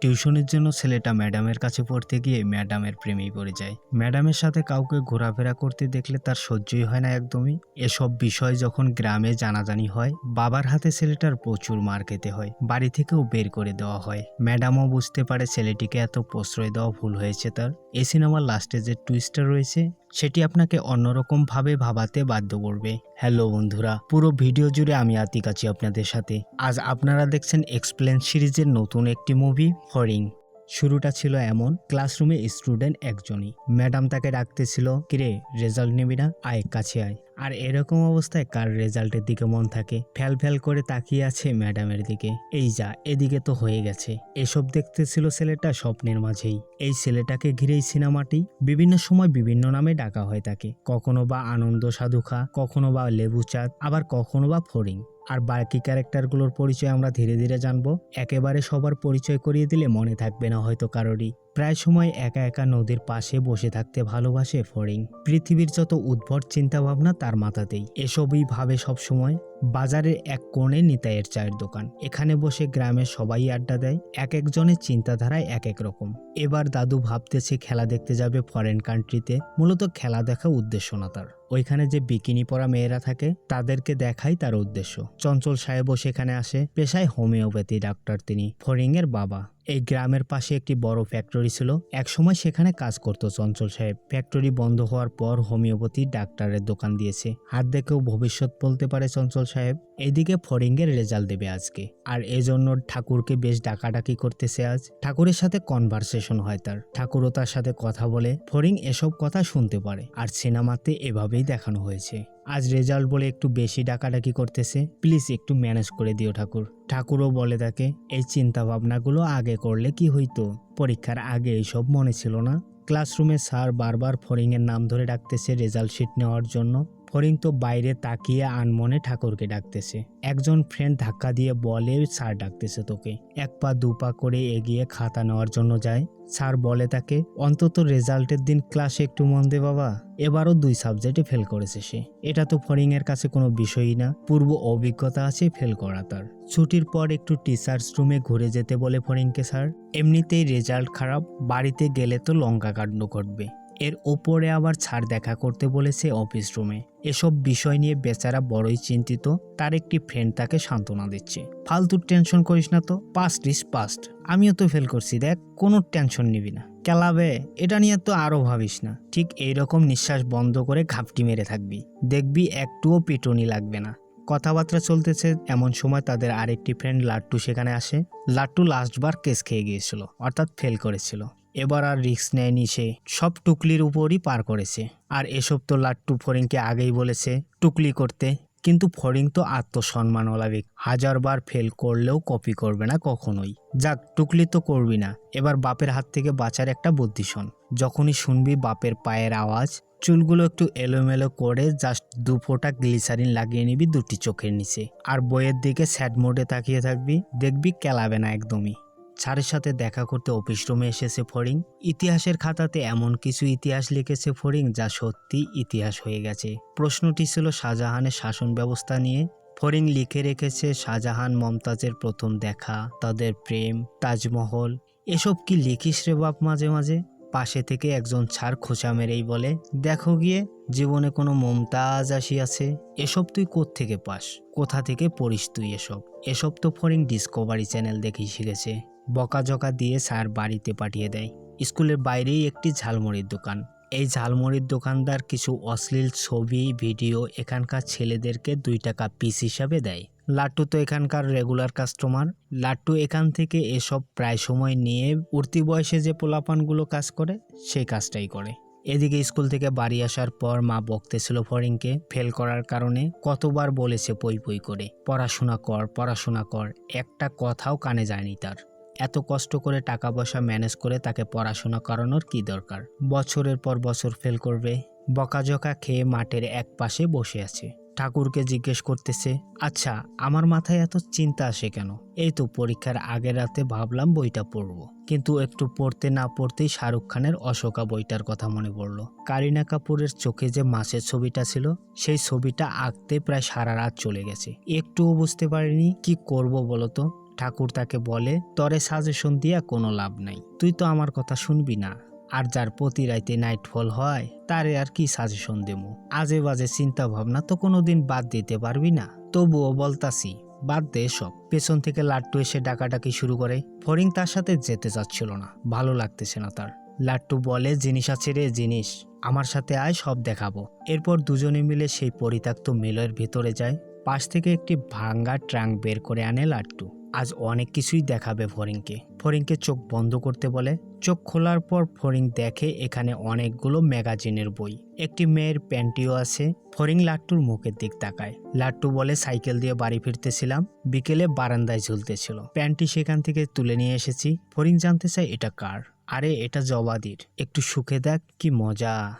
টিউশনের জন্য ছেলেটা ম্যাডামের কাছে পড়তে গিয়ে ম্যাডামের প্রেমেই পড়ে যায়। ম্যাডামের সাথে কাউকে ঘোরাফেরা করতে দেখলে তার সহ্যই হয় না একদমই। এসব বিষয় যখন গ্রামে জানাজানি হয়, বাবার হাতে ছেলেটার প্রচুর মার খেতে হয়, বাড়ি থেকেও বের করে দেওয়া হয়। ম্যাডামও বুঝতে পারে ছেলেটিকে এত প্রশ্রয় দেওয়া ভুল হয়েছে তার। এই সিনেমার লাস্টে যে টুইস্টার রয়েছে, সেটি আপনাকে অন্যরকম ভাবে ভাবাতে বাধ্য করবে। হ্যালো বন্ধুরা, পুরো ভিডিও জুড়ে আমি আতিক আছি আপনাদের সাথে। আজ আপনারা দেখছেন এক্সপ্লেন সিরিজের নতুন একটি মুভি ফরিং শুরুটা ছিল এমন ক্লাসরুমে স্টুডেন্ট একজনই। ম্যাডাম তাকে ডাকতেছিল, কিরে রেজাল্ট নিবি না? আয়, কাছে আয়। আর এরকম অবস্থায় কার রেজাল্টের দিকে মন থাকে? ফ্যাল ফ্যাল করে তাকিয়ে আছে ম্যাডামের দিকে। এই যা, এদিকে তো হয়ে গেছে। এসব দেখতেছিল ছেলেটা স্বপ্নের মাঝেই। এই ছেলেটাকে ঘিরেই সিনেমাটি বিভিন্ন সময় বিভিন্ন নামে ডাকা হয় তাকে। কখনো বা আনন্দ সাধুখা, কখনো বা লেবু চাঁদ, আবার কখনো বা ফড়িং। আর বাকি ক্যারেক্টারগুলোর পরিচয় আমরা ধীরে ধীরে জানব। একেবারে সবার পরিচয় করিয়ে দিলে মনে থাকবে না হয়তো কারোরই। প্রায় সময় একা একা নদীর পাশে বসে থাকতে ভালোবাসে ফরিং পৃথিবীর যত উদ্ভট চিন্তাভাবনা তার মাথাতেই। এসবই ভাবে সবসময়। বাজারের এক কোণে নিতাইয়ের চায়ের দোকান। এখানে বসে গ্রামের সবাই আড্ডা দেয়, এক একজনের চিন্তাধারায় এক এক রকম। এবার দাদু ভাবতেছে খেলা দেখতে যাবে ফরেন কান্ট্রিতে মূলত খেলা দেখা উদ্দেশ্য না তার। ওইখানে যে বিকিনি পরা মেয়েরা থাকে, তাদেরকে দেখাই তার উদ্দেশ্য। চঞ্চল সাহেবও সেখানে আসে, পেশায় হোমিওপ্যাথি ডাক্তার তিনি ফরিং এর বাবা। এই গ্রামের পাশে একটি বড় ফ্যাক্টরি ছিল। একসময় সেখানে কাজ করত চঞ্চল সাহেব। ফ্যাক্টরি বন্ধ হওয়ার পর হোমিওপ্যাথি ডাক্তারের দোকান দিয়েছে। হাত দেখেও ভবিষ্যৎ বলতে পারে চঞ্চল সাহেব। এইদিকে ফরিংয়ের রেজাল্ট দেবে আজকে। আর এজন্য ঠাকুরকে বেশ ডাকাডাকি করতেছে আজ। ঠাকুরের সাথে কনভারসেশন হয় তার। ঠাকুরও তার সাথে কথা বলে ফরিং এসব কথা শুনতে পারে। আর সিনেমাতে এভাবেই দেখানো হয়েছে। আজ রেজাল্ট বলে একটু বেশি ডাকাডাকি করতেছে। প্লিজ একটু ম্যানেজ করে দিও ঠাকুর। ঠাকুরও বলে তাকে এই চিন্তা ভাবনাগুলো আগে করলে কি হইতো? পরীক্ষার আগে এইসব মনে ছিল না? ক্লাসরুমে স্যার বারবার ফরিংয়ের নাম ধরে ডাকতেছে রেজাল্ট শিট নেওয়ার জন্য। ফরিং তো বাইরে তাকিয়ে আনমনে ঠাকুরকে ডাকতেছে। একজন ফ্রেন্ড ধাক্কা দিয়ে বলে, স্যার, ডাকতেছে তোকে। এক পা দু পা করে এগিয়ে খাতা নেওয়ার জন্য যায়। স্যার বলে তাকে, অন্তত রেজাল্টের দিন ক্লাসে একটু মন দে বাবা। এবারও দুই সাবজেক্টে ফেল করেছে সে। এটা তো ফরিং এর কাছে কোনো বিষয়ই না। পূর্ব অভিজ্ঞতা আছে ফেল করা তার। ছুটির পর একটু টিচার্স রুমে ঘুরে যেতে বলে ফরিংকে স্যার, এমনিতেই রেজাল্ট খারাপ। বাড়িতে গেলে তো লঙ্কা কাণ্ড ঘটবে। এর ওপরে আবার ছাড় দেখা করতে বলেছে অফিস রুমে। এসব বিষয় নিয়ে বেচারা বড়ই চিন্তিত। তার একটি ফ্রেন্ড তাকে সান্ত্বনা দিচ্ছে। ফালতু টেনশন করিস না তো। পাস্ট ইস পাস্ট আমিও তো ফেল করছি, দেখ। কোনো টেনশন নিবি না। কেলাবে এটা নিয়ে তো আরও ভাবিস না। ঠিক এইরকম নিঃশ্বাস বন্ধ করে ঘাপটি মেরে থাকবি। দেখবি একটুও পিটুনি লাগবে না। কথাবার্তা চলতেছে। এমন সময় তাদের আরেকটি ফ্রেন্ড লাট্টু সেখানে আসে। লাট্টু লাস্টবার কেস খেয়ে গিয়েছিল, অর্থাৎ ফেল করেছিল। এবার আর রিস্ক নেয়নি সে। সব টুকলির উপরই পার করেছে। আর এসব তো লাট্টু ফরিংকে আগেই বলেছে, টুকলি করতে। কিন্তু ফরিং তো আত্মসম্মানওয়ালা ব্যক্তি। হাজারবার ফেল করলেও কপি করবে না কখনোই। যাক, টুকলি তো করবি না। এবার বাপের হাত থেকে বাঁচার একটা বুদ্ধি শোন। যখনই শুনবি বাপের পায়ের আওয়াজ, চুলগুলো একটু এলোমেলো করে জাস্ট দু ফোঁটা গ্লিসারিন লাগিয়ে নিবি দুটি চোখের নিচে। আর বইয়ের দিকে স্যাড মোডে তাকিয়ে থাকবি, দেখবি কেলাবে না একদমই। স্যারের সাথে দেখা করতে অফিস রুমে এসেছে ফরিং ইতিহাসের খাতাতে এমন কিছু ইতিহাস লিখেছে ফরিং যা সত্যি ইতিহাস হয়ে গেছে। প্রশ্নটি ছিল শাহজাহানের শাসন ব্যবস্থা নিয়ে। ফরিং লিখে রেখেছে শাহজাহান মমতাজের প্রথম দেখা, তাদের প্রেম, তাজমহল। এসব কি লিখিস রে বাপ মাঝে মাঝে? পাশে থেকে একজন ছাড় খোঁচা মেরেই বলে, দেখো গিয়ে, জীবনে কোনো মমতাজ আসিয়াছে। এসব তুই থেকে পাস? কোথা থেকে পড়িস তুই এসব? এসব তো ফরিং ডিসকভারি চ্যানেল দেখেই শিখেছে। বকাঝকা দিয়ে স্যার বাড়িতে পাঠিয়ে দেয়। স্কুলের বাইরেই একটি ঝালমুড়ির দোকান। এই ঝালমুড়ির দোকানদার কিছু অশ্লীল ছবি, ভিডিও এখানকার ছেলেদেরকে দুই টাকা পিস হিসাবে দেয়। লাট্টু তো এখানকার রেগুলার কাস্টমার লাট্টু এখান থেকে এসব প্রায় সময় নিয়ে উঠতি বয়সে যে পোলাপানগুলো কাজ করে, সেই কাজটাই করে। এদিকে স্কুল থেকে বাড়ি আসার পর মা বকতেছিল ফরিংকে ফেল করার কারণে, কতবার বলেছে পই পই করে, পড়াশোনা কর পড়াশোনা কর, একটা কথাও কানে যায়নি তার। এত কষ্ট করে টাকা পয়সা ম্যানেজ করে তাকে পড়াশোনা করানোর কি দরকার? বছরের পর বছর ফেল করবে, বকাঝকা খেয়ে মাঠের এক পাশে বসে আছে। ঠাকুরকে জিজ্ঞেস করতেছে আচ্ছা আমার মাথায় এত চিন্তা আসে কেন? এই তো পরীক্ষার আগের রাতে ভাবলাম বইটা পড়ব। কিন্তু একটু পড়তে না পড়তেই শাহরুখ খানের অশোকা বইটার কথা মনে পড়ল। কারিনা কাপুরের চোখে যে মাছের ছবিটা ছিল, সেই ছবিটা আঁকতে প্রায় সারা রাত চলে গেছে। একটুও বুঝতে পারিনি কি করব বলতো ঠাকুর তাকে বলে, তরে সাজেশন দিয়া কোনো লাভ নাই। তুই তো আমার কথা শুনবি না। আর যার প্রতি রাইতে নাইট ফল হয়, তারে আর কি সাজেশন দেবো? আজে বাজে চিন্তা ভাবনা তো কোনোদিন বাদ দিতে পারবি না। তবুও বলতাছি, বাদ দে সব পেছন থেকে লাট্টু এসে ডাকাডাকি শুরু করে। ফরিং তার সাথে যেতে চাচ্ছিল না। ভালো লাগতেছে না তার। লাট্টু বলে, জিনিস আছে রে, জিনিস। আমার সাথে আয়, সব দেখাবো। এরপর দুজনে মিলে সেই পরিত্যক্ত মেলের ভেতরে যায়। পাশ থেকে একটি ভাঙ্গা ট্রাঙ্ক বের করে আনে লাট্টু। আজ অনেক কিছুই দেখাবে ফরিংকে ফরিংকে চোখ বন্ধ করতে বলে, চোখ খোলার পর ফরিং দেখে এখানে অনেকগুলো ম্যাগাজিনের বই। একটি মেয়ের প্যান্টিও আছে। ফরিং লাট্টুর মুখের দিক তাকায়। লাট্টু বলে, সাইকেল দিয়ে বাড়ি ফিরতেছিলাম। বিকেলে বারান্দায় ঝুলতেছিল। প্যান্টটি সেখান থেকে তুলে নিয়ে এসেছি। ফরিং জানতে চায় এটা কার। আরে, এটা জবাদির একটু সুখে দেখ, কি মজা।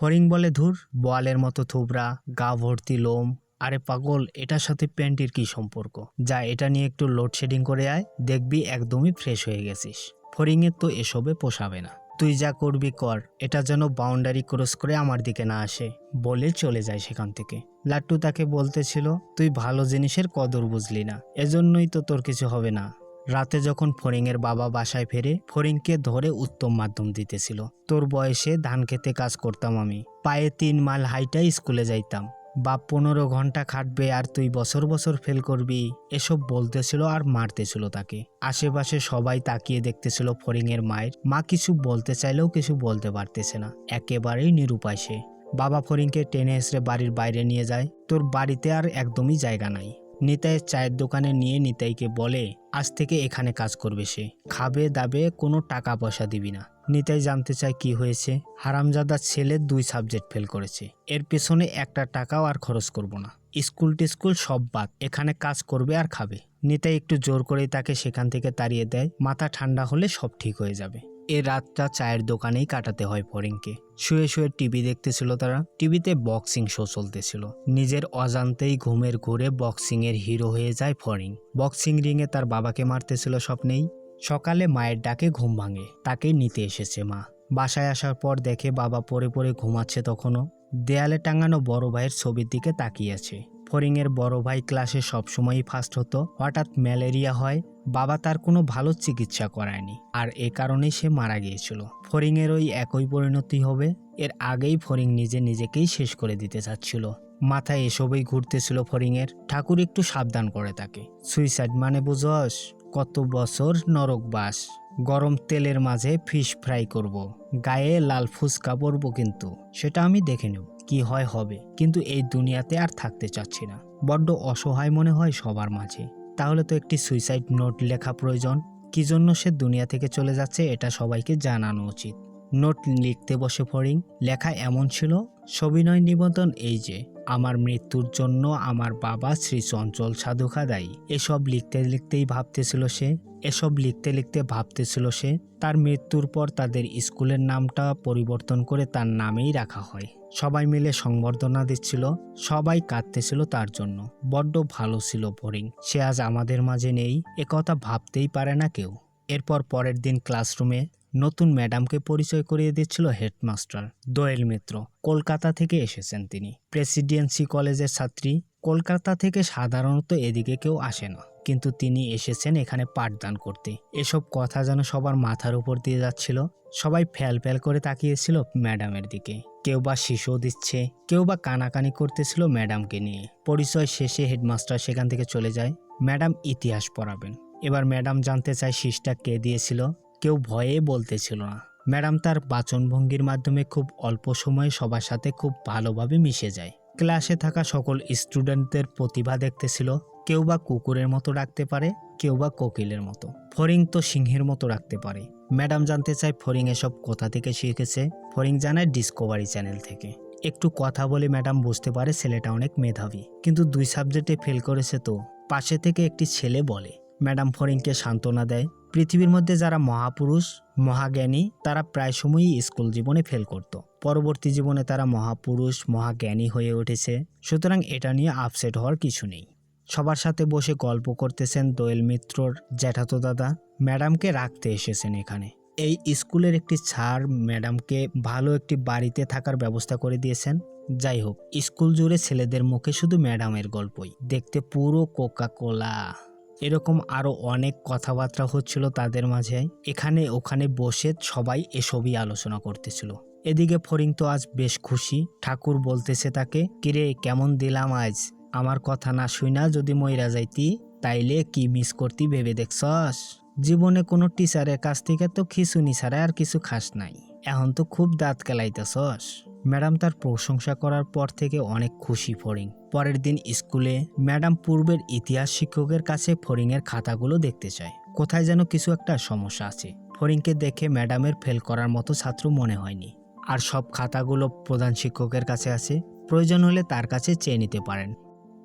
ফরিং বলে, ধুর, বোয়ালের মতো থুবরা গা ভর্তি লোম আরে পাগল, এটার সাথে প্যান্টির কি সম্পর্ক? যা, এটা নিয়ে একটু লোডশেডিং করে আয়, দেখবি একদমই ফ্রেশ হয়ে গেছিস। ফরিংয়ের তো এসবে পোষাবে না। তুই যা করবি কর, এটা যেন বাউন্ডারি ক্রস করে আমার দিকে না আসে, বলে চলে যায় সেখান থেকে। লাট্টু তাকে বলতেছিল, তুই ভালো জিনিসের কদর বুঝলি না, এজন্যই তো তোর কিছু হবে না। রাতে যখন ফরিংয়ের বাবা বাসায় ফেরে ফরিংকে ধরে উত্তম মাধ্যম দিতেছিল। তোর বয়সে ধান খেতে কাজ করতাম আমি, পায়ে তিন মাইল হাইটাই স্কুলে যাইতাম। বাপ পনেরো ঘণ্টা খাটবে আর তুই বছর বছর ফেল করবি। এসব বলতেছিল আর মারতেছিল তাকে। আশেপাশে সবাই তাকিয়ে দেখতেছিল ফরিংয়ের মায়ের। মা কিছু বলতে চাইলেও কিছু বলতে পারতেছে না। একেবারেই নিরুপায় সে। বাবা ফরিংকে টেনে এসে বাড়ির বাইরে নিয়ে যায়। তোর বাড়িতে আর একদমই জায়গা নাই। নিতাইয়ের চায়ের দোকানে নিয়ে নিতাইকে বলে, আজ থেকে এখানে কাজ করবে সে। খাবে দাবে কোনো টাকা পয়সা দিবি না। নিতাই জানতে চায় কি হয়েছে। হারামজাদা ছেলে দুই সাবজেক্ট ফেল করেছে। এর পেছনে একটা টাকাও আর খরচ করব না। স্কুল টিস্কুল সব বাদ। এখানে কাজ করবে আর খাবে। নিতাই একটু জোর করেই তাকে সেখান থেকে তাড়িয়ে দেয়। মাথা ঠান্ডা হলে সব ঠিক হয়ে যাবে। এ রাতটা চায়ের দোকানেই কাটাতে হয় ফরিংকে শুয়ে শুয়ে টিভি দেখতেছিল তারা। টিভিতে বক্সিং শো চলতেছিল। নিজের অজান্তেই ঘুমের ঘুরে বক্সিং এর হিরো হয়ে যায় ফরিং বক্সিং রিংয়ে তার বাবাকে মারতেছিল স্বপ্নেই। সকালে মায়ের ডাকে ঘুম ভাঙে। তাকে নিতে এসেছে মা। বাসায় আসার পর দেখে বাবা পরে পরে ঘুমাচ্ছে তখনও। দেয়ালে টাঙানো বড় ভাইয়ের ছবির দিকে তাকিয়েছে ফরিংয়ের বড় ভাই ক্লাসে সবসময়ই ফার্স্ট হতো। হঠাৎ ম্যালেরিয়া হয়, বাবা তার কোনো ভালো চিকিৎসা করায়নি, আর এ কারণেই সে মারা গিয়েছিল। ফরিংয়ের ওই একই পরিণতি হবে, এর আগেই ফরিং নিজে নিজেকেই শেষ করে দিতে চাচ্ছিল। মাথায় এসবই ঘুরতেছিল ফরিংয়ের, ঠাকুর একটু সাবধান করে তাকে। সুইসাইড মানে বুঝস, কত বছর নরক বাস। গরম তেলের মাঝে ফিশ ফ্রাই করব। গায়ে লাল ফুচকা পরবো কিন্তু, সেটা আমি দেখে নেব। কি হয় হবে, কিন্তু এই দুনিয়াতে আর থাকতে চাচ্ছি না। বড্ড অসহায় মনে হয় সবার মাঝে। তাহলে তো একটি সুইসাইড নোট লেখা প্রয়োজন। কি জন্য সে দুনিয়া থেকে চলে যাচ্ছে এটা সবাইকে জানানো উচিত। নোট লিখতে বসে ফরিং লেখা এমন ছিল, সবিনয় নিবেদন এই যে, আমার মৃত্যুর জন্য আমার বাবা শ্রী চঞ্চল সাধুখা দায়ী। এসব লিখতে লিখতেই ভাবতেছিল সে, এসব লিখতে লিখতে ভাবতেছিল সে, তার মৃত্যুর পর তাদের স্কুলের নামটা পরিবর্তন করে তার নামেই রাখা হয়। সবাই মিলে সংবর্ধনা দিচ্ছিল, সবাই কাঁদতেছিল তার জন্য। বড্ড ভালো ছিল ফরিং সে আজ আমাদের মাঝে নেই একথা ভাবতেই পারে না কেউ। এরপর পরের দিন ক্লাসরুমে নতুন ম্যাডামকে পরিচয় করিয়ে দিচ্ছিল হেডমাস্টার দোয়েল মিত্র। কলকাতা থেকে এসেছেন তিনি। প্রেসিডেন্সি কলেজের ছাত্রী, কলকাতা থেকে সাধারণত এদিকে কেউ আসে না। কিন্তু তিনি এসেছেন এখানে পাঠদান করতে। এসব কথা যেন সবার মাথার উপর দিয়ে যাচ্ছিল। সবাই ফ্যাল ফ্যাল করে তাকিয়েছিল ম্যাডামের দিকে। কেউ বা শিশু দিচ্ছে, কেউ বা কানাকানি করতেছিল ম্যাডামকে নিয়ে। পরিচয় শেষে হেডমাস্টার সেখান থেকে চলে যায়। ম্যাডাম ইতিহাস পড়াবেন। এবার ম্যাডাম জানতে চায় শীষটা কে দিয়েছিল। কেউ ভয়ে বলতেছিল না। ম্যাডাম তার বাচনভঙ্গির মাধ্যমে খুব অল্প সময়ে সবার সাথে খুব ভালোভাবে মিশে যায়। ক্লাসে থাকা সকল স্টুডেন্টদের প্রতিভা দেখতেছিল। কেউ বা কুকুরের মতো রাখতে পারে, কেউ বা কোকিলের মতো। ফরিং তো সিংহের মতো রাখতে পারে। ম্যাডাম জানতে চায় ফরিং এসব কোথা থেকে শিখেছে। ফরিং জানায় ডিসকভারি চ্যানেল থেকে। একটু কথা বলে ম্যাডাম বুঝতে পারে ছেলেটা অনেক মেধাবী। কিন্তু দুই সাবজেক্টে ফেল করেছে তো। পাশে থেকে একটি ছেলে বলে, ম্যাডাম ফরিংকে সান্ত্বনা দেয়। পৃথিবীর মধ্যে যারা মহাপুরুষ, মহাজ্ঞানী, তারা প্রায় সময়ই স্কুল জীবনে ফেল করত। পরবর্তী জীবনে তারা মহাপুরুষ, মহাজ্ঞানী হয়ে উঠেছে। সুতরাং এটা নিয়ে আপসেট হওয়ার কিছু নেই। সবার সাথে বসে গল্প করতেছেন দোয়েল মিত্রর জ্যাঠাতো দাদা। ম্যাডামকে রাখতে এসেছেন এখানে। এই স্কুলের একটি ছাড় ম্যাডামকে ভালো একটি বাড়িতে থাকার ব্যবস্থা করে দিয়েছেন। যাই হোক, স্কুল জুড়ে ছেলেদের মুখে শুধু ম্যাডামের গল্পই। দেখতে পুরো কোকা কোলা এরকম আরও অনেক কথাবার্তা হচ্ছিল তাদের মাঝে। এখানে ওখানে বসে সবাই এসবই আলোচনা করতেছিল। এদিকে ফরিং তো আজ বেশ খুশি। ঠাকুর বলতেছে তাকে, কিরে, কেমন দিলাম আজ? আমার কথা না শুইনা যদি মইরা যাইতি, তাইলে কি মিস করতি ভেবে দেখছস? জীবনে কোনো টিচারের কাছ থেকে তো খিচুনি ছাড়া আর কিছু খাস নাই। এখন তো খুব দাঁত কেলাইতেছস। ম্যাডাম তার প্রশংসা করার পর থেকে অনেক খুশি ফরিং পরের দিন স্কুলে ম্যাডাম পূর্বের ইতিহাস শিক্ষকের কাছে ফরিংয়ের খাতাগুলো দেখতে চায়। কোথায় যেন কিছু একটা সমস্যা আছে। ফরিংকে দেখে ম্যাডামের ফেল করার মতো ছাত্র মনে হয়নি। আর সব খাতাগুলো প্রধান শিক্ষকের কাছে আছে। প্রয়োজন হলে তার কাছে চেয়ে নিতে পারেন।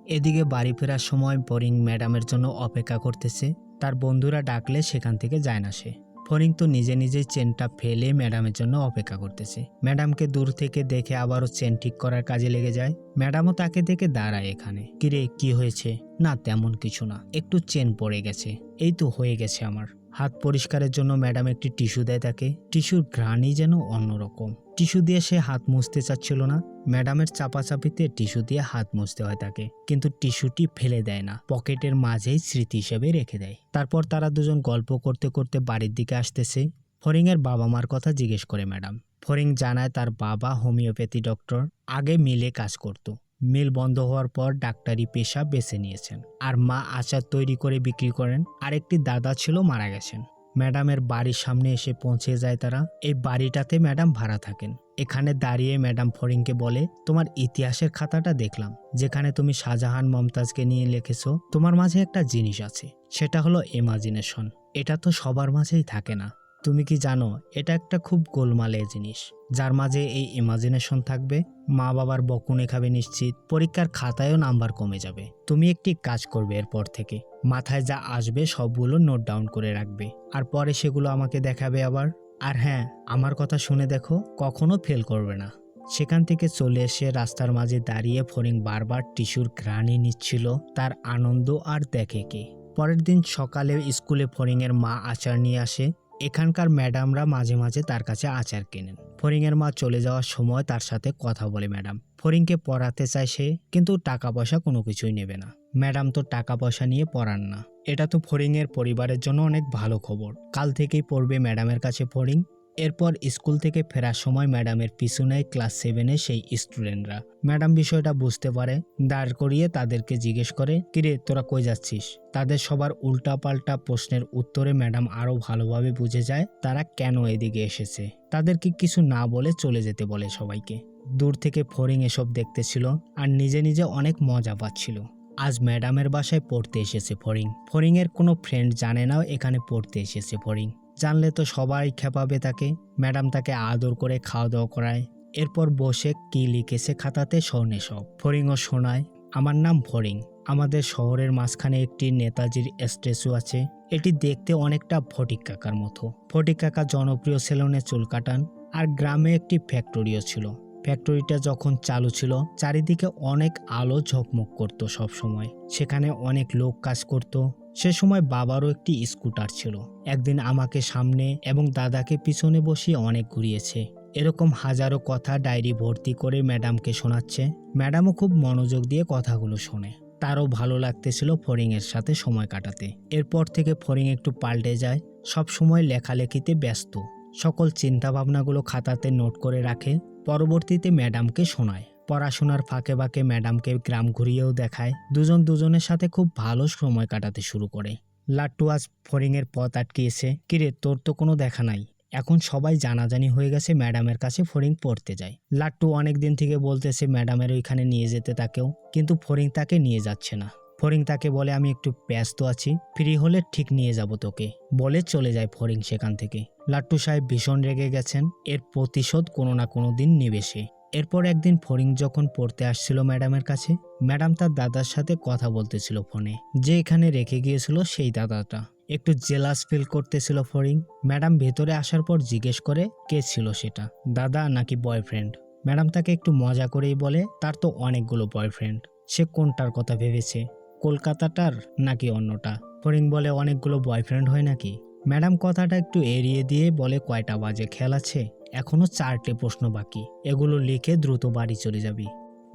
এদিকে বাড়ি ফেরার সময় ফরিং ম্যাডামের জন্য অপেক্ষা করতেছে। তার বন্ধুরা ডাকলে সেখান থেকে যায় না সে। ফরিং তো নিজে নিজেই চেনটা ফেলে ম্যাডামের জন্য অপেক্ষা করতেছে। ম্যাডামকে দূর থেকে দেখে আবারও চেন ঠিক করার কাজে লেগে যায়। ম্যাডামও তাকে দেখে দাঁড়ায় এখানে। কিরে কি হয়েছে? না, তেমন কিছু না। একটু চেন পড়ে গেছে। এই তো হয়ে গেছে আমার। হাত পরিষ্কারের জন্য ম্যাডাম একটি টিস্যু দেয় তাকে। টিস্যুর ঘ্রাণই যেন অন্যরকম। টিস্যু দিয়ে সে হাত মুছতে চাচ্ছিল না। ম্যাডামের চাপাচাপিতে টিস্যু দিয়ে হাত মুছতে হয় তাকে। কিন্তু টিস্যুটি ফেলে দেয় না। পকেটের মাঝেই স্মৃতি হিসেবে রেখে দেয়। তারপর তারা দুজন গল্প করতে করতে বাড়ির দিকে আসতেছে। ফরিংয়ের বাবা মার কথা জিজ্ঞেস করে ম্যাডাম। ফরিং জানায় তার বাবা হোমিওপ্যাথি ডক্টর। আগে মিলে কাজ করত। মিল বন্ধ হওয়ার পর ডাক্তারি পেশা বেছে নিয়েছেন। আর মা আচার তৈরি করে বিক্রি করেন। আর একটি দাদা ছিল মারা গেছেন। ম্যাডামের বাড়ির সামনে এসে পৌঁছে যায় তারা। এই বাড়িটাতে ম্যাডাম ভাড়া থাকেন। এখানে দাঁড়িয়ে ম্যাডাম ফরিংকে বলে, তোমার ইতিহাসের খাতাটা দেখলাম, যেখানে তুমি শাহজাহান মমতাজকে নিয়ে লিখেছো। তোমার মাঝে একটা জিনিস আছে, সেটা হলো ইমাজিনেশন। এটা তো সবার মাঝেই থাকে না। তুমি কি জানো, এটা একটা খুব গোলমালে জিনিস। যার মাঝে এই ইমাজিনেশন থাকবে, মা বাবার বকুনে খাবে নিশ্চিত, পরীক্ষার খাতায়ও নাম্বার কমে যাবে। তুমি একটি কাজ করবে এরপর থেকে, মাথায় যা আসবে সবগুলো নোট ডাউন করে রাখবে, আর পরে সেগুলো আমাকে দেখাবে আবার। আর হ্যাঁ আমার কথা শুনে দেখো, কখনো ফেল করবে না। সেখান থেকে চলে এসে রাস্তার মাঝে দাঁড়িয়ে ফরিং বারবার টিস্যুর ঘ্রাণি নিচ্ছিল, তার আনন্দ আর দেখে কে। পরের দিন সকালে স্কুলে ফরিংয়ের মা আচার নিয়ে আসে এখানকার ম্যাডামরা মাঝে মাঝে তার কাছে আচার কেনেন। ফরিংয়ের মা চলে যাওয়ার সময় তার সাথে কথা বলে ম্যাডাম। ফরিংকে পড়াতে চায় সে, কিন্তু টাকা পয়সা কোনো কিছুই নেবে না। ম্যাডাম তো টাকা পয়সা নিয়ে পড়ান না। এটা তো ফরিংয়ের পরিবারের জন্য অনেক ভালো খবর। কাল থেকেই পড়বে ম্যাডামের কাছে ফরিং এরপর স্কুল থেকে ফেরার সময় ম্যাডামের পিছু নেয় ক্লাস সেভেনে সেই স্টুডেন্টরা। ম্যাডাম বিষয়টা বুঝতে পারে, দাঁড় করিয়ে তাদেরকে জিজ্ঞেস করে, কিরে, তোরা কই যাচ্ছিস? তাদের সবার উল্টাপাল্টা প্রশ্নের উত্তরে ম্যাডাম আরও ভালোভাবে বুঝে যায়, তারা কেন এদিকে এসেছে। তাদেরকে কিছু না বলে চলে যেতে বলে সবাইকে। দূর থেকে ফরিং এসব দেখতেছিল আর নিজে নিজে অনেক মজা পাচ্ছিল। আজ ম্যাডামের বাসায় পড়তে এসেছে ফরিং। ফরিংয়ের কোনো ফ্রেন্ড জানে না এখানে পড়তে এসেছে ফরিং। জানলে তো সবাই খেপাবে তাকে। ম্যাডাম তাকে আদর করে খাওয়া দাওয়া করায়। এরপর বসে কি লিখেছে খাতাতে শোনে সব। ফরিংও শোনায়, আমার নাম ফরিং আমাদের শহরের মাঝখানে একটি নেতাজির স্ট্যাচু আছে। এটি দেখতে অনেকটা ফটিক কাকার মতো। ফটিক কাকা জনপ্রিয় সেলুনে চুল কাটান, আর গ্রামে একটি ফ্যাক্টরিও ছিল। ফ্যাক্টরিটা যখন চালু ছিল, চারিদিকে অনেক আলো ঝকমক করতো সব সময় সেখানে অনেক লোক কাজ করত সে সময় বাবারও একটি স্কুটার ছিল। একদিন আমাকে সামনে এবং দাদাকে পিছনে বসিয়ে অনেক ঘুরিয়েছে। এরকম হাজারো কথা ডায়েরি ভর্তি করে ম্যাডামকে শোনাচ্ছে। ম্যাডামও খুব মনোযোগ দিয়ে কথাগুলো শোনে। তারও ভালো লাগতেছিল ফরিং এর সাথে সময় কাটাতে। এরপর থেকে ফরিং একটু পাল্টে যায়, সব সময় লেখালেখিতে ব্যস্ত। সকল চিন্তাভাবনাগুলো খাতাতে নোট করে রাখে, পরবর্তীতে ম্যাডামকে শোনায়। পড়াশোনার ফাঁকে ফাঁকে ম্যাডামকে গ্রাম ঘুরিয়েও দেখায়। দুজন দুজনের সাথে খুব ভালো সময় কাটাতে শুরু করে। লাট্টু আজ ফরিংয়ের পথ আটকিয়েছে। কিরে, তোর তো কোনো দেখা নাই। এখন সবাই জানাজানি হয়ে গেছে ম্যাডামের কাছে ফরিং পড়তে যায়। লাট্টু অনেক দিন থেকে বলতেছে ম্যাডামের ওইখানে নিয়ে যেতে তাকেও, কিন্তু ফরিং তাকে নিয়ে যাচ্ছে না। ফরিং তাকে বলে, আমি একটু ব্যস্ত আছি, ফ্রি হলে ঠিক নিয়ে যাব তোকে। বলে চলে যায় ফরিং সেখান থেকে। লাট্টু সাহেব ভীষণ রেগে গেছেন। এর প্রতিশোধ কোনো না কোনো দিন নেবে সে। এরপর একদিন ফরিং যখন পড়তে আসছিল ম্যাডামের কাছে, ম্যাডাম তার দাদার সাথে কথা বলতেছিল ফোনে, যে এখানে রেখে গিয়েছিল সেই দাদাটা। একটু জেলাস ফিল করতেছিল ফরিং ম্যাডাম ভেতরে আসার পর জিজ্ঞেস করে কে ছিল সেটা, দাদা নাকি বয়ফ্রেন্ড? ম্যাডাম তাকে একটু মজা করেই বলে, তার তো অনেকগুলো বয়ফ্রেন্ড, সে কোনটার কথা ভেবেছে, কলকাতাটার নাকি অন্যটা? ফরিং বলে, অনেকগুলো বয়ফ্রেন্ড হয় নাকি? ম্যাডাম কথাটা একটু এড়িয়ে দিয়ে বলে, কয়টা বাজে খেয়াল আছে এখনও চারটে প্রশ্ন বাকি। এগুলো লিখে দ্রুত বাড়ি চলে যাবি।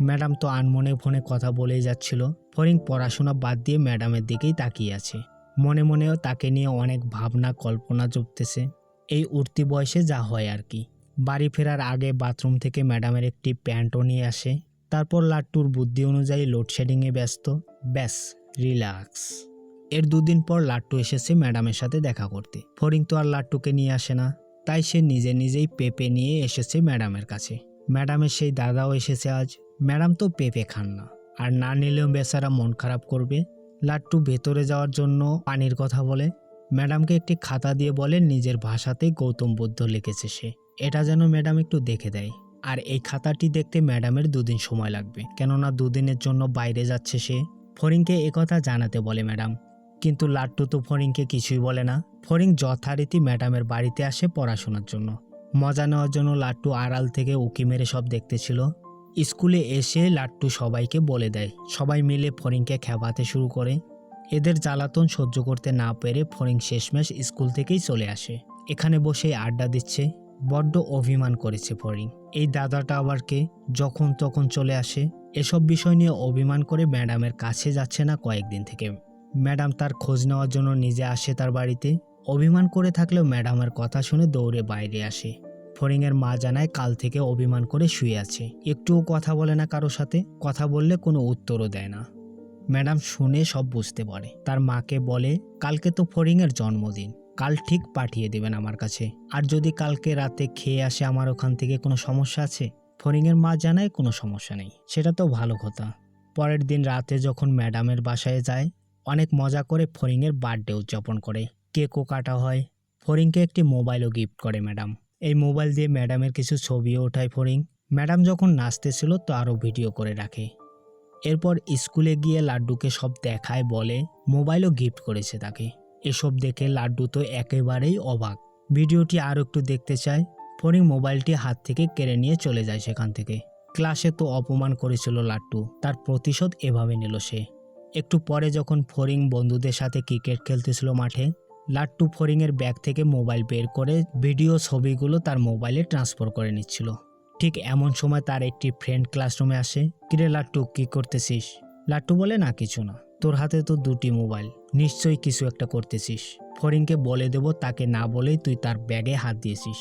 ম্যাডাম তো আনমনে ফোনে কথা বলেই যাচ্ছিল। ফরিং পড়াশোনা বাদ দিয়ে ম্যাডামের দিকেই তাকিয়ে আছে। মনে মনেও তাকে নিয়ে অনেক ভাবনা কল্পনা জপতেছে এই উঠতি বয়সে যা হয় আর কি। বাড়ি ফেরার আগে বাথরুম থেকে ম্যাডামের একটি প্যান্টও নিয়ে আসে। তারপর লাট্টুর বুদ্ধি অনুযায়ী লোডশেডিংয়ে ব্যস্ত। ব্যাস, রিল্যাক্স। এর দুদিন পর লাট্টু এসেছে ম্যাডামের সাথে দেখা করতে। ফরিং তো আর লাট্টুকে নিয়ে আসে না। তাই সে নিজে নিজেই পেঁপে নিয়ে এসেছে ম্যাডামের কাছে। ম্যাডামের সেই দাদাও এসেছে আজ। ম্যাডাম তো পেঁপে খান না। আর না নিলেও বেচারা মন খারাপ করবে। লাট্টু ভেতরে যাওয়ার জন্য পানির কথা বলে। ম্যাডামকে একটি খাতা দিয়ে বলে নিজের ভাষাতেই গৌতম বুদ্ধ লিখেছে সে। এটা যেন ম্যাডাম একটু দেখে দেয়। আর এই খাতাটি দেখতে ম্যাডামের দুদিন সময় লাগবে। কেননা দুদিনের জন্য বাইরে যাচ্ছে সে। ফরিংকে একথা জানাতে বলে ম্যাডাম। কিন্তু লাট্টু তো ফরিংকে কিছুই বলে না। ফরিং যথারীতি ম্যাডামের বাড়িতে আসে পড়াশোনার জন্য। মজা নেওয়ার জন্য লাট্টু আড়াল থেকে উকি মেরে সব দেখতেছিল। স্কুলে এসে লাট্টু সবাইকে বলে দেয়। সবাই মিলে ফরিংকে খেপাতে শুরু করে। এদের জ্বালাতন সহ্য করতে না পেরে ফরিং শেষমেশ স্কুল থেকেই চলে আসে। এখানে বসে আড্ডা দিচ্ছে। বড্ড অভিমান করেছে ফরিং এই দাদাটা আবার কে? যখন তখন চলে আসে। এসব বিষয় নিয়ে অভিমান করে ম্যাডামের কাছে যাচ্ছে না কয়েকদিন থেকে। ম্যাডাম তার খোঁজ নেওয়ার জন্য নিজে আসে তার বাড়িতে। অভিমান করে থাকলেও ম্যাডামের কথা শুনে দৌড়ে বাইরে আসে। ফরিংয়ের মা জানায় কাল থেকে অভিমান করে শুয়ে আছে। একটুও কথা বলে না কারোর সাথে। কথা বললে কোনো উত্তরও দেয় না। ম্যাডাম শুনে সব বুঝতে পারে। তার মাকে বলে, কালকে তো ফরিংয়ের জন্মদিন। কাল ঠিক পাঠিয়ে দেবেন আমার কাছে। আর যদি কালকে রাতে খেয়ে আসে আমার ওখান থেকে কোনো সমস্যা আছে? ফরিংয়ের মা জানায়, কোনো সমস্যা নেই। সেটা তো ভালো কথা। পরের দিন রাতে যখন ম্যাডামের বাসায় যায় অনেক মজা করে ফরিংয়ের বার্থডে উদযাপন করে। কেকও কাটা হয়। ফরিংকে একটি মোবাইলও গিফট করে ম্যাডাম। এই মোবাইল দিয়ে ম্যাডামের কিছু ছবিও ওঠায় ফরিং ম্যাডাম যখন নাচতেছিল তো আরও ভিডিও করে রাখে। এরপর স্কুলে গিয়ে লাড্ডুকে সব দেখায় বলে মোবাইলও গিফট করেছে তাকে। এসব দেখে লাড্ডু তো একেবারেই অবাক। ভিডিওটি আরও একটু দেখতে চায় ফরিং মোবাইলটি হাত থেকে কেড়ে নিয়ে চলে যায় সেখান থেকে। ক্লাসে তো অপমান করেছিল লাড্ডু। তার প্রতিশোধ এভাবে নিল সে। একটু পরে যখন ফরিং বন্ধুদের সাথে ক্রিকেট খেলতেছিল মাঠে, লাট্টু ফরিংয়ের ব্যাগ থেকে মোবাইল বের করে ভিডিও ছবিগুলো তার মোবাইলে ট্রান্সফার করে নিচ্ছিল। ঠিক এমন সময় তার একটি ফ্রেন্ড ক্লাসরুমে আসে, কিরে লাট্টু, কি করতেছিস? লাট্টু বলে, না, কিছু না। তোর হাতে তো দুটি মোবাইল, নিশ্চয়ই কিছু একটা করতেছিস। ফরিংকে বলে দেব, তাকে না বলেই তুই তার ব্যাগে হাত দিয়েছিস।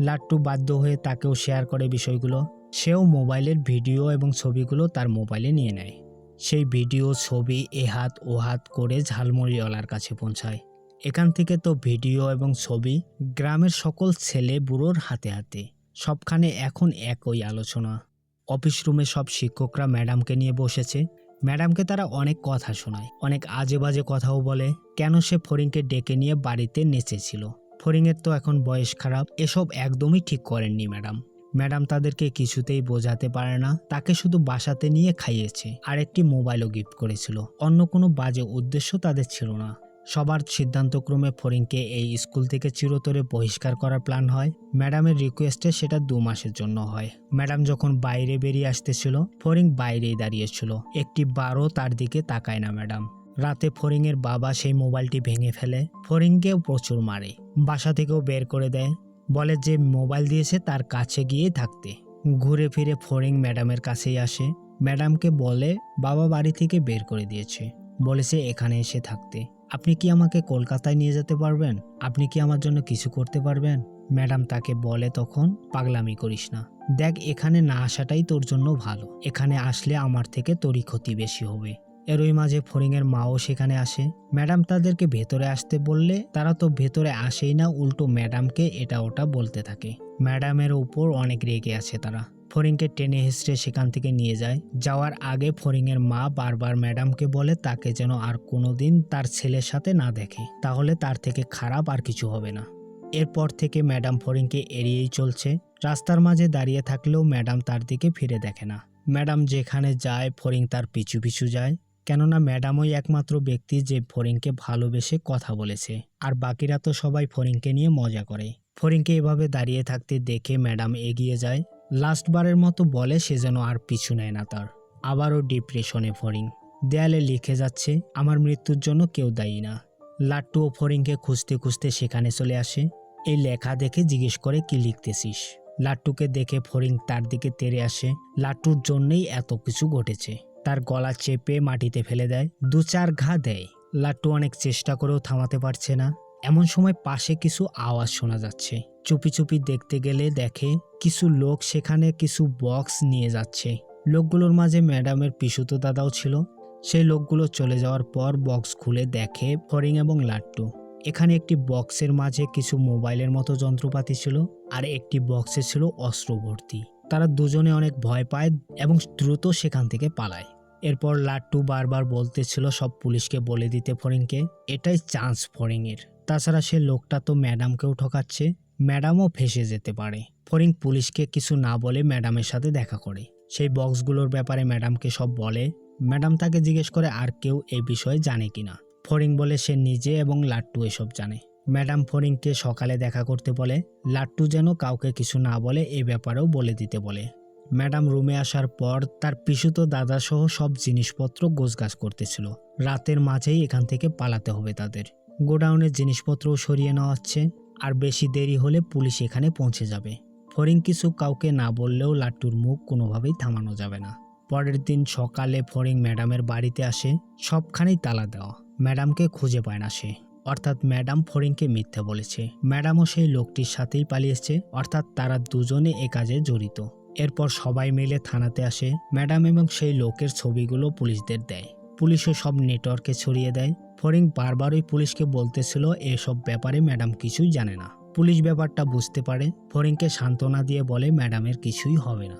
লাট্টু বাধ্য হয়ে তাকেও শেয়ার করে বিষয়গুলো। সেও মোবাইলের ভিডিও এবং ছবিগুলো তার মোবাইলে নিয়ে নেয়। সেই ভিডিও, ছবি এ হাত ও হাত করে ঝালমুড়িওয়ালার কাছে পৌঁছায়। এখান থেকে তো ভিডিও এবং ছবি গ্রামের সকল ছেলে বুড়োর হাতে হাতে। সবখানে এখন একই আলোচনা। অফিস রুমে সব শিক্ষকরা ম্যাডামকে নিয়ে বসেছে। ম্যাডামকে তারা অনেক কথা শোনায়, অনেক আজে বাজে কথাও বলে। কেন সে ফরিংকে ডেকে নিয়ে বাড়িতে নেচেছিল? ফরিংয়ের তো এখন বয়স খারাপ, এসব একদমই ঠিক করেননি ম্যাডাম। ম্যাডাম তাদেরকে কিছুতেই বোঝাতে পারে না। তাকে শুধু বাসাতে নিয়ে খাইয়েছে। আর একটি মোবাইলও গিফট করেছিল। অন্য কোনো বাজে উদ্দেশ্য তাদের ছিল না। সবার সিদ্ধান্তক্রমে ফরিংকে এই স্কুল থেকে চিরতরে বহিষ্কার করার প্ল্যান হয়। ম্যাডামের রিকোয়েস্টে সেটা দু মাসের জন্য হয়। ম্যাডাম যখন বাইরে বেরিয়ে আসতেছিল ফরিং বাইরেই দাঁড়িয়েছিল। একটি বারও তার দিকে তাকায় না ম্যাডাম। রাতে ফরিংয়ের বাবা সেই মোবাইলটি ভেঙে ফেলে। ফরিংকেও প্রচুর মারে। বাসা থেকেও বের করে দেয়। বলে যে মোবাইল দিয়েছে তার কাছে গিয়ে থাকতে। ঘুরে ফিরে ফরিং ম্যাডামের কাছেই আসে। ম্যাডামকে বলে, বাবা বাড়ি থেকে বের করে দিয়েছে। বলেছে এখানে এসে থাকতে। আপনি কি আমাকে কলকাতায় নিয়ে যেতে পারবেন? আপনি কি আমার জন্য কিছু করতে পারবেন? ম্যাডাম তাকে বলে তখন, পাগলামি করিস না। দেখ, এখানে না আসাটাই তোর জন্য ভালো। এখানে আসলে আমার থেকে তোরই ক্ষতি বেশি হবে। এরই মাঝে ফরিংয়ের মাও সেখানে আসে। ম্যাডাম তাদেরকে ভেতরে আসতে বললে তারা তো ভেতরে আসেই না, উল্টো ম্যাডামকে এটা ওটা বলতে থাকে। ম্যাডামের উপর অনেক রেগে আছে তারা। ফরিংকে টেনে হেসড়ে সেখান থেকে নিয়ে যায়। যাওয়ার আগে ফরিংয়ের মা বারবার ম্যাডামকে বলে, তাকে যেন আর কোনোদিন তার ছেলের সাথে না দেখে। তাহলে তার থেকে খারাপ আর কিছু হবে না। এরপর থেকে ম্যাডাম ফরিংকে এড়িয়েই চলছে। রাস্তার মাঝে দাঁড়িয়ে থাকলেও ম্যাডাম তার দিকে ফিরে দেখে না। ম্যাডাম যেখানে যায় ফরিং তার পিছু পিছু যায়। কেননা ম্যাডামই একমাত্র ব্যক্তি যে ফরিংকে ভালোবেসে কথা বলেছে, আর বাকিরা তো সবাই ফরিংকে নিয়ে মজা করে। ফরিংকে এভাবে দাঁড়িয়ে থাকতে দেখে ম্যাডাম এগিয়ে যায়। লাস্টবারের মতো বলে সে যেন আর পিছু নেয় না তার। আবারও ডিপ্রেশনে ফরিং দেয়ালে লিখে যাচ্ছে, আমার মৃত্যুর জন্য কেউ দায়ী না। লাট্টু ও ফরিংকে খুঁজতে খুঁজতে সেখানে চলে আসে। এই লেখা দেখে জিজ্ঞেস করে, কি লিখতেছিস? লাট্টুকে দেখে ফরিং তার দিকে তেড়ে আসে। লাট্টুর জন্যই এত কিছু ঘটেছে। তার গলা চেপে মাটিতে ফেলে দেয়। দু চার ঘা দেয়। লাট্টু অনেক চেষ্টা করেও থামাতে পারছে না। এমন সময় পাশে কিছু আওয়াজ শোনা যাচ্ছে। চুপি চুপি দেখতে গেলে দেখে কিছু লোক সেখানে কিছু বক্স নিয়ে যাচ্ছে। লোকগুলোর মাঝে ম্যাডামের পিসুতো দাদাও ছিল। সেই লোকগুলো চলে যাওয়ার পর বক্স খুলে দেখে ফরিং এবং লাট্টু। এখানে একটি বক্সের মাঝে কিছু মোবাইলের মতো যন্ত্রপাতি ছিল আর একটি বক্সে ছিল অস্ত্র ভর্তি তারা দুজনে অনেক ভয় পায় এবং দ্রুত সেখান থেকে পালায়। এরপর লাট্টু বারবার বলতেছিল সব পুলিশকে বলে দিতে ফরিংকে এটাই চান্স ফরিংয়ের তাছাড়া সে লোকটা তো ম্যাডামকেও ঠকাচ্ছে, ম্যাডামও ফেসে যেতে পারে। ফরিং পুলিশকে কিছু না বলে ম্যাডামের সাথে দেখা করে। সেই বক্সগুলোর ব্যাপারে ম্যাডামকে সব বলে। ম্যাডাম তাকে জিজ্ঞেস করে আর কেউ এই বিষয়ে জানে কিনা। ফরিং বলে সে নিজে এবং লাট্টু এসব জানে। ম্যাডাম ফরিংকে সকালে দেখা করতে বলে, লাট্টু যেন কাউকে কিছু না বলে এ ব্যাপারেও বলে দিতে বলে। ম্যাডাম রুমে আসার পর তার পিসুতো দাদা সহ সব জিনিসপত্র গোছগাছ করতেছিল। রাতের মাঝেই এখান থেকে পালাতে হবে তাদের। গোডাউনের জিনিসপত্রও সরিয়ে নেওয়া হচ্ছে, আর বেশি দেরি হলে পুলিশ এখানে পৌঁছে যাবে। ফরিং কিছু কাউকে না বললেও লাট্টুর মুখ কোনোভাবেই থামানো যাবে না। পরের দিন সকালে ফরিং ম্যাডামের বাড়িতে আসে, সবখানেই তালা দেওয়া। ম্যাডামকে খুঁজে পায় না সে। অর্থাৎ ম্যাডাম ফরিংকে মিথ্যে বলেছে। ম্যাডামও সেই লোকটির সাথেই পালিয়েছে, অর্থাৎ তারা দুজনে এ কাজে জড়িত। এরপর সবাই মিলে থানাতে আসে। ম্যাডাম এবং সেই লোকের ছবিগুলো পুলিশদের দেয়। পুলিশও সব নেটওয়ার্কে ছড়িয়ে দেয়। ফরিং বারবারই পুলিশকে বলতেছিল এসব ব্যাপারে ম্যাডাম কিছুই জানে না। পুলিশ ব্যাপারটা বুঝতে পারে। ফরিংকে সান্ত্বনা দিয়ে বলে ম্যাডামের কিছুই হবে না।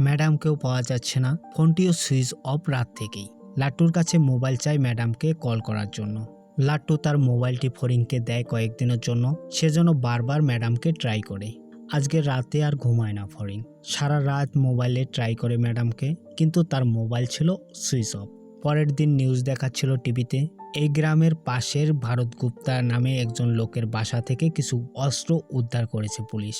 ম্যাডামকেও পাওয়া যাচ্ছে না। ফোনটিও সুইচ অফ রাত থেকেই। লাট্টুর কাছে মোবাইল চাই ম্যাডামকে কল করার জন্য। লাট্টু তার মোবাইলটি ফরিংকে দেয় কয়েকদিনের জন্য। সেজন্য বারবার ম্যাডামকে ট্রাই করে। আজকে রাতে আর ঘুমায় না ফরিং সারা রাত মোবাইলে ট্রাই করে ম্যাডামকে কিন্তু তার মোবাইল ছিল সুইচ অফ পরের দিন নিউজ দেখাচ্ছিল টিভিতে, এই গ্রামের পাশের ভারত গুপ্তা নামে একজন লোকের বাসা থেকে কিছু অস্ত্র উদ্ধার করেছে পুলিশ।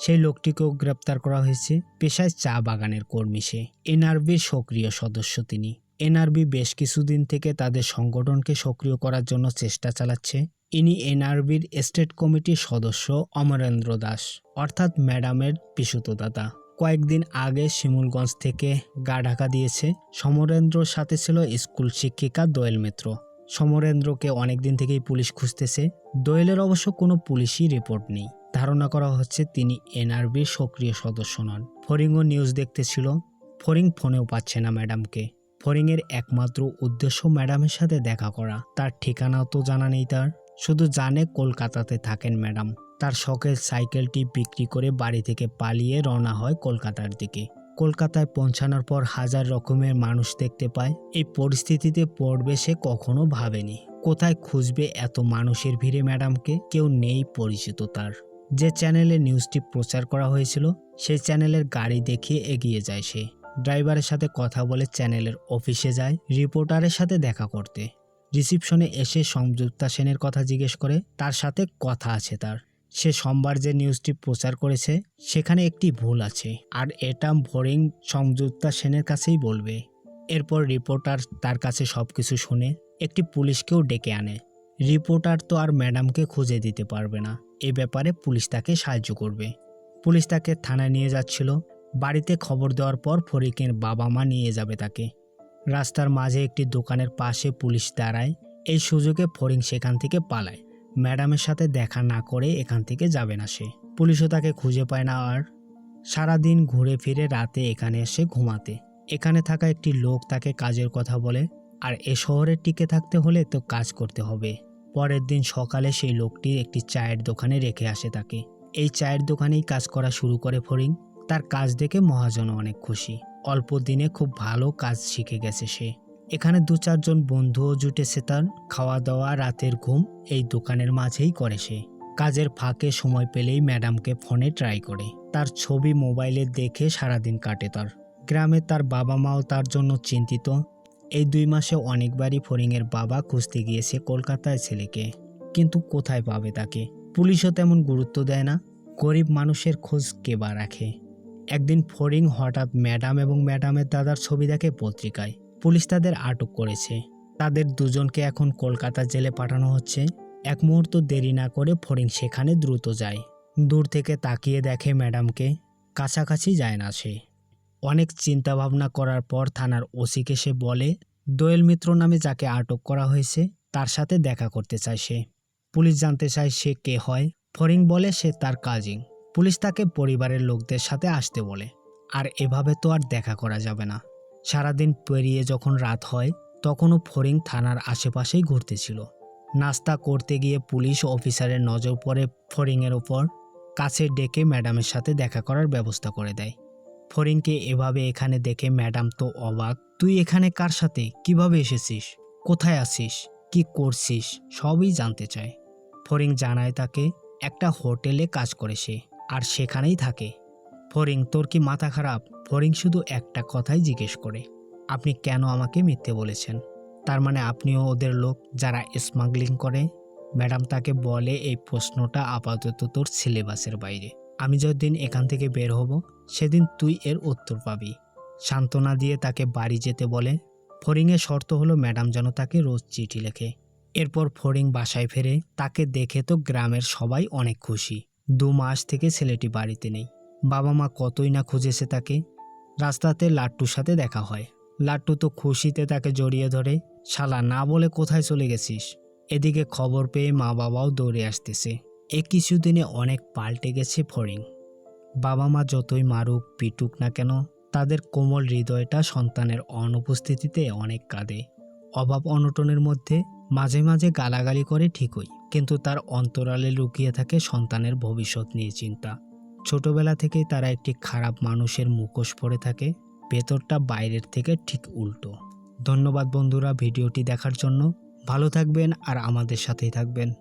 সেই লোকটিকেও গ্রেপ্তার করা হয়েছে পেশায় চা বাগানের কর্মী সে। এনআরবির সক্রিয় সদস্য তিনি। এনআরবি বেশ কিছুদিন থেকে তাদের সংগঠনকে সক্রিয় করার জন্য চেষ্টা চালাচ্ছে। ইনি এনআরবির স্টেট কমিটির সদস্য অমরেন্দ্র দাস, অর্থাৎ ম্যাডামের পিসুতো দাদা কয়েকদিন আগে শিমুলগঞ্জ থেকে গা ঢাকা দিয়েছে। সমরেন্দ্রর সাথে ছিল স্কুল শিক্ষিকা দোয়েল মিত্র। সমরেন্দ্রকে অনেকদিন থেকেই পুলিশ খুঁজতেছে। দোয়েলের অবশ্য কোনো পুলিশই রিপোর্ট নেই। ধারণা করা হচ্ছে তিনি এনআরবির সক্রিয় সদস্য নন। ফরিংও নিউজ দেখতেছিল। ফরিং ফোনেও পাচ্ছে না ম্যাডামকে। ফরিংয়ের একমাত্র উদ্দেশ্য ম্যাডামের সাথে দেখা করা। তার ঠিকানাও তো জানা নেই তার। শুধু জানে কলকাতাতে থাকেন ম্যাডাম। তার শখের সাইকেলটি বিক্রি করে বাড়ি থেকে পালিয়ে রওনা হয় কলকাতার দিকে। কলকাতায় পৌঁছানোর পর হাজার রকমের মানুষ দেখতে পায়। এই পরিস্থিতিতে পড়বে সে কখনো ভাবেনি। কোথায় খুঁজবে এত মানুষের ভিড়ে ম্যাডামকে? কেউ নেই পরিচিত তার। যে চ্যানেলে নিউজটি প্রচার করা হয়েছিল, সেই চ্যানেলের গাড়ি দেখিয়ে এগিয়ে যায় সে। ড্রাইভারের সাথে কথা বলে চ্যানেলের অফিসে যায়, রিপোর্টারের সাথে দেখা করতে। রিসিপশনে এসে সংযুক্তা সেনের কথা জিজ্ঞেস করে, তার সাথে কথা আছে তার। সে সোমবার যে নিউজটি প্রচার করেছে, সেখানে একটি ভুল আছে। আর এটা ভোরিং সংযুক্তা সেনের কাছেই বলবে। এরপর রিপোর্টার তার কাছে সব কিছু শুনে একটি পুলিশকেও ডেকে আনে। রিপোর্টার তো আর ম্যাডামকে খুঁজে দিতে পারবে না। এ ব্যাপারে পুলিশ তাকে সাহায্য করবে। পুলিশ তাকে থানায় নিয়ে যাচ্ছিল। বাড়িতে খবর দেওয়ার পর ফরিকের বাবা মা নিয়ে যাবে তাকে। রাস্তার মাঝে একটি দোকানের পাশে পুলিশ দাঁড়ায়। এই সুযোগে ফরিং সেখান থেকে পালায়। ম্যাডামের সাথে দেখা না করে এখান থেকে যাবে না সে। পুলিশও তাকে খুঁজে পায় না আর সারাদিন ঘুরে ফিরে রাতে এখানে এসে ঘুমাতে। এখানে থাকা একটি লোক তাকে কাজের কথা বলে, আর এ শহরে টিকে থাকতে হলে তো কাজ করতে হবে। পরের দিন সকালে সেই লোকটি একটি চায়ের দোকানে রেখে আসে তাকে। এই চায়ের দোকানেই কাজ করা শুরু করে ফরিং তার কাজ দেখে মহাজন অনেক খুশি। অল্প দিনে খুব ভালো কাজ শিখে গেছে সে। এখানে দু চারজন বন্ধুও জুটেছে তার। খাওয়া দাওয়া রাতের ঘুম এই দোকানের মাঝেই করে সে। কাজের ফাঁকে সময় পেলেই ম্যাডামকে ফোনে ট্রাই করে। তার ছবি মোবাইলে দেখে সারাদিন কাটে তার। গ্রামে তার বাবা মাও তার জন্য চিন্তিত। এই দুই মাসে অনেকবারই ফরিংয়ের বাবা খুঁজতে গিয়েছে কলকাতায় ছেলেকে। কিন্তু কোথায় পাবে তাকে? পুলিশও তেমন গুরুত্ব দেয় না। গরিব মানুষের খোঁজ কে বা রাখে? একদিন ফরিং হঠাৎ ম্যাডাম এবং ম্যাডামের দাদার ছবি দেখে পত্রিকায়। পুলিশ তাদের আটক করেছে। তাদের দুজনকে এখন কলকাতা জেলে পাঠানো হচ্ছে। এক মুহূর্ত দেরি না করে ফরিং সেখানে দ্রুত যায়। দূর থেকে তাকিয়ে দেখে ম্যাডামকে। কাছাকাছি যায় না সে। অনেক চিন্তা ভাবনা করার পর থানার ওসিকে সে বলে, দোয়েল মিত্র নামে যাকে আটক করা হয়েছে, তার সাথে দেখা করতে চায় সে। পুলিশ জানতে চায় সে কে হয়। ফরিং বলে সে তার কাজিন পুলিশ তাকে পরিবারের লোকদের সাথে আসতে বলে। আর এভাবে তো আর দেখা করা যাবে না। সারাদিন পেরিয়ে যখন রাত হয়, তখনও ফরিং থানার আশেপাশেই ঘুরতেছিল। নাস্তা করতে গিয়ে পুলিশ অফিসারের নজর পড়ে ফরিংয়ের ওপর। কাছে ডেকে ম্যাডামের সাথে দেখা করার ব্যবস্থা করে দেয়। ফরিংকে এভাবে এখানে দেখে ম্যাডাম তো অবাক, তুই এখানে কার সাথে? কীভাবে এসেছিস? কোথায় আছিস? কি করছিস? সবই জানতে চায়। ফরিং জানায় তাকে, একটা হোটেলে কাজ করে সে। আর সেখানেই থাকে। ফরিং তোর কি মাথা খারাপ? ফরিং শুধু একটা কথাই জিজ্ঞেস করে। আপনি কেন আমাকে মিথ্যে বলেছেন? তার মানে আপনিও ওদের লোক যারা স্মাগলিং করে? ম্যাডাম তাকে বলে এই প্রশ্নটা আপাতত তোর সিলেবাসের বাইরে। আমি যতদিন এখান থেকে বের হব, সেদিন তুই এর উত্তর পাবি। সান্ত্বনা দিয়ে তাকে বাড়ি যেতে বলে। ফরিংয়ের শর্ত হলো ম্যাডাম যেন তাকে রোজ চিঠি লেখে। এরপর ফরিং বাসায় ফেরে, তাকে দেখে তো গ্রামের সবাই অনেক খুশি। দু মাস থেকে ছেলেটি বাড়িতে নেই। বাবা মা কতই না খুঁজেছে তাকে। রাস্তাতে লাট্টুর সাথে দেখা হয়। লাট্টু তো খুশিতে তাকে জড়িয়ে ধরে, শালা, না বলে কোথায় চলে গেছিস? এদিকে খবর পেয়ে মা বাবাও দৌড়ে আসতেছে। এ কিছুদিনে অনেক পাল্টে গেছে ফরিং বাবা মা যতই মারুক, পিটুক না কেন, তাদের কোমল হৃদয়টা সন্তানের অনুপস্থিতিতে অনেক কাঁদে। অভাব অনটনের মধ্যে মাঝে মাঝে গালাগালি করে ঠিকই, কিন্তু তার অন্তরালে লুকিয়ে থাকে সন্তানের ভবিষ্যৎ নিয়ে চিন্তা। ছোটবেলা থেকেই তারা একটি খারাপ মানুষের মুখোশ পরে থাকে, ভেতরটা বাইরের থেকে ঠিক উল্টো। ধন্যবাদ বন্ধুরা ভিডিওটি দেখার জন্য। ভালো থাকবেন আর আমাদের সাথেই থাকবেন।